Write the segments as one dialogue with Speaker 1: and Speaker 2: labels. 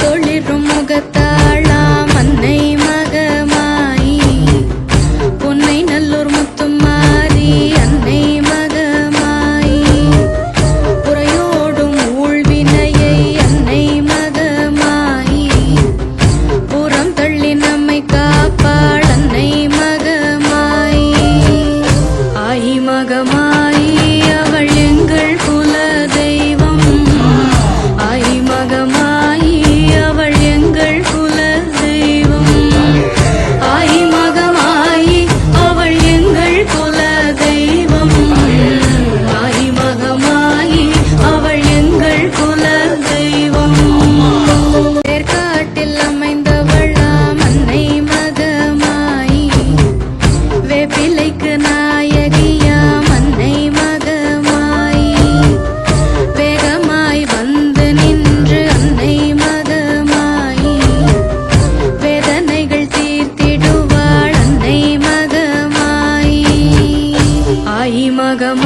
Speaker 1: தொழிரும் முகத்தாளாம் ಮಗಮ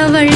Speaker 1: അവൾ